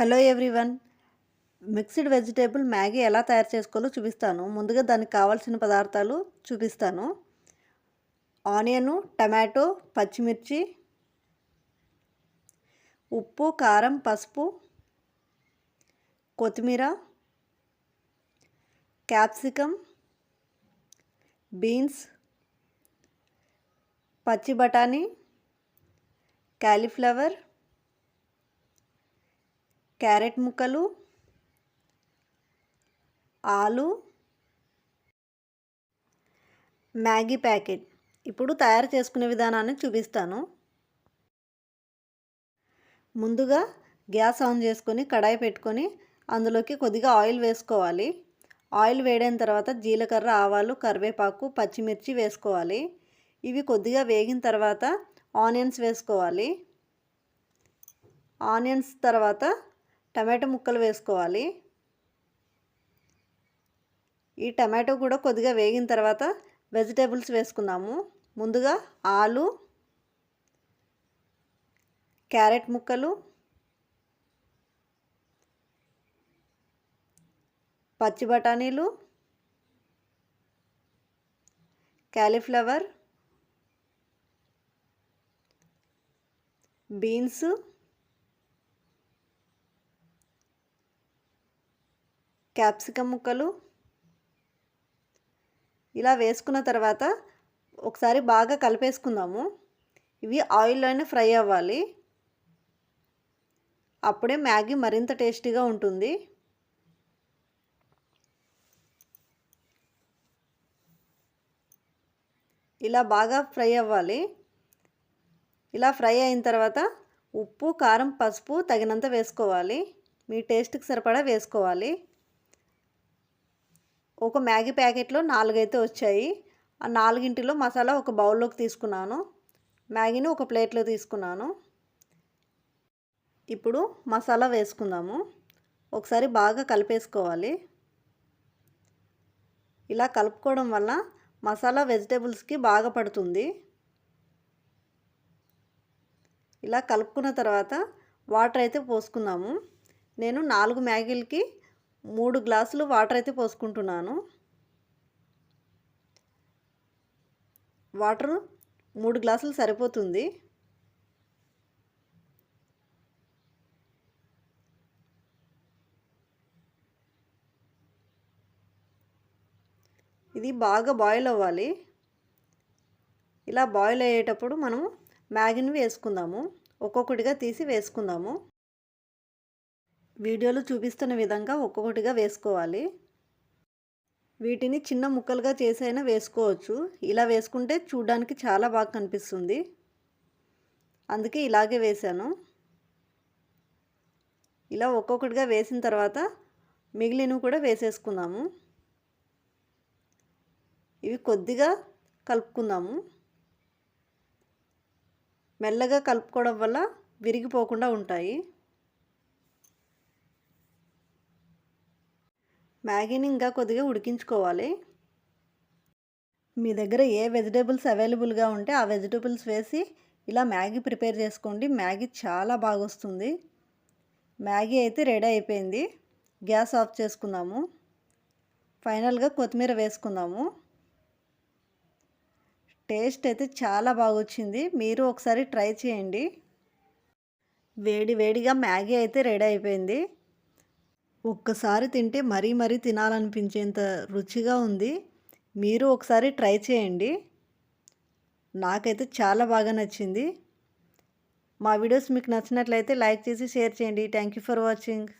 Hello everyone. Mixed vegetable Maggi ఎలా తయారు చేసుకోవాలో చూపిస్తాను. ముందుగా దానికి కావాల్సిన పదార్థాలు చూపిస్తాను. ఆనియను టమాటో పచ్చిమిర్చి ఉప్పు కారం పసుపు కొత్తిమీర క్యాప్సికమ్ బీన్స్ పచ్చి బఠానీ క్యాలీఫ్లవర్ క్యారెట్ ముక్కలు ఆలు మ్యాగీ ప్యాకెట్. ఇప్పుడు తయారు చేసుకునే విధానాన్ని చూపిస్తాను. ముందుగా గ్యాస్ ఆన్ చేసుకొని కడాయి పెట్టుకొని అందులోకి కొద్దిగా ఆయిల్ వేసుకోవాలి. ఆయిల్ వేడైన తర్వాత జీలకర్ర ఆవాలు కరివేపాకు పచ్చిమిర్చి వేసుకోవాలి. ఇవి కొద్దిగా వేగిన తర్వాత ఆనియన్స్ వేసుకోవాలి. ఆనియన్స్ తర్వాత టమాటో ముక్కలు వేసుకోవాలి. ఈ టమాటో కూడా కొద్దిగా వేగిన తర్వాత వెజిటేబుల్స్ వేసుకుందాము. ముందుగా ఆలు క్యారెట్ ముక్కలు పచ్చి బఠానీలు క్యాలీఫ్లవర్ బీన్స్ క్యాప్సికమ్ ముక్కలు ఇలా వేసుకున్న తర్వాత ఒకసారి బాగా కలిపేసుకుందాము. ఇవి ఆయిల్లోనే ఫ్రై అవ్వాలి. అప్పుడే మ్యాగీ మరింత టేస్టీగా ఉంటుంది. ఇలా బాగా ఫ్రై అవ్వాలి. ఇలా ఫ్రై అయిన తర్వాత ఉప్పు కారం పసుపు తగినంత వేసుకోవాలి. మీ టేస్ట్కి సరిపడా వేసుకోవాలి. ఒక మ్యాగీ ప్యాకెట్లో నాలుగైతే వచ్చాయి. ఆ నాలుగింటిలో మసాలా ఒక బౌల్లోకి తీసుకున్నాను. మ్యాగీని ఒక ప్లేట్లో తీసుకున్నాను. ఇప్పుడు మసాలా వేసుకుందాము. ఒకసారి బాగా కలిపేసుకోవాలి. ఇలా కలుపుకోవడం వల్ల మసాలా వెజిటేబుల్స్కి బాగా పడుతుంది. ఇలా కలుపుకున్న తర్వాత వాటర్ అయితే పోసుకుందాము. నేను నాలుగు మ్యాగీలకి మూడు గ్లాసులు వాటర్ అయితే పోసుకుంటున్నాను. వాటర్ మూడు గ్లాసులు సరిపోతుంది. ఇది బాగా బాయిల్ అవ్వాలి. ఇలా బాయిల్ అయ్యేటప్పుడు మనం మ్యాగీని వేసుకుందాము. ఒక్కొక్కటిగా తీసి వేసుకుందాము. వీడియోలో చూపిస్తున్న విధంగా ఒక్కొక్కటిగా వేసుకోవాలి. వీటిని చిన్న ముక్కలుగా చేసైనా వేసుకోవచ్చు. ఇలా వేసుకుంటే చూడడానికి చాలా బాగా కనిపిస్తుంది. అందుకే ఇలాగే వేసాను ఇలా ఒక్కొక్కటిగా వేసిన తర్వాత మిగిలినవి కూడా వేసేసుకుందాము. ఇవి కొద్దిగా కలుపుకుందాము. మెల్లగా కలుపుకోవడం వల్ల విరిగిపోకుండా ఉంటాయి. మ్యాగీని ఇంకా కొద్దిగా ఉడికించుకోవాలి. మీ దగ్గర ఏ వెజిటేబుల్స్ అవైలబుల్గా ఉంటే ఆ వెజిటేబుల్స్ వేసి ఇలా మ్యాగీ ప్రిపేర్ చేసుకోండి. మ్యాగీ చాలా బాగా వస్తుంది. మ్యాగీ అయితే రెడీ అయిపోయింది. గ్యాస్ ఆఫ్ చేసుకుందాము. ఫైనల్గా కొత్తిమీర వేసుకుందాము. టేస్ట్ అయితే చాలా బాగా వచ్చింది. మీరు ఒకసారి ట్రై చేయండి. వేడి వేడిగా మ్యాగీ అయితే రెడీ అయిపోయింది. ఒక్కసారి తింటే మరీ మరీ తినాలనిపించేంత రుచిగా ఉంది. మీరు ఒకసారి ట్రై చేయండి. నాకైతే చాలా బాగా నచ్చింది. మా వీడియోస్ మీకు నచ్చినట్లయితే లైక్ చేసి షేర్ చేయండి. Thank you for watching.